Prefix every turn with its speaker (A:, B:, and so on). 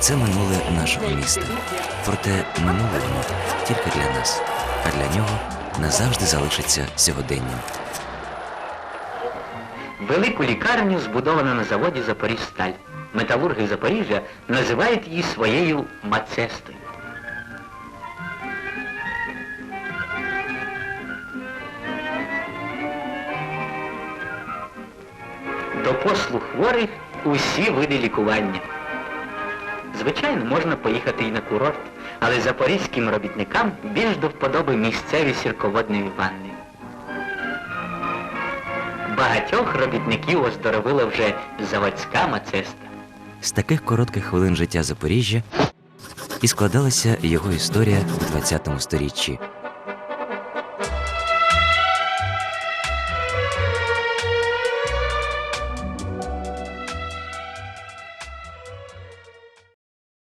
A: Це минуле нашого міста. Проте минуле воно тільки для нас, а для нього назавжди залишиться сьогоденням.
B: Велику лікарню збудовано на заводі Запоріжсталь. Металурги Запоріжжя називають її своєю мацестою. До послуг хворих усі види лікування. Звичайно, можна поїхати і на курорт, але запорізьким робітникам більш до вподоби місцеві сірководної ванни. Багатьох робітників оздоровила вже заводська мацеста.
A: З таких коротких хвилин життя Запоріжжя і складалася його історія у 20 сторіччі,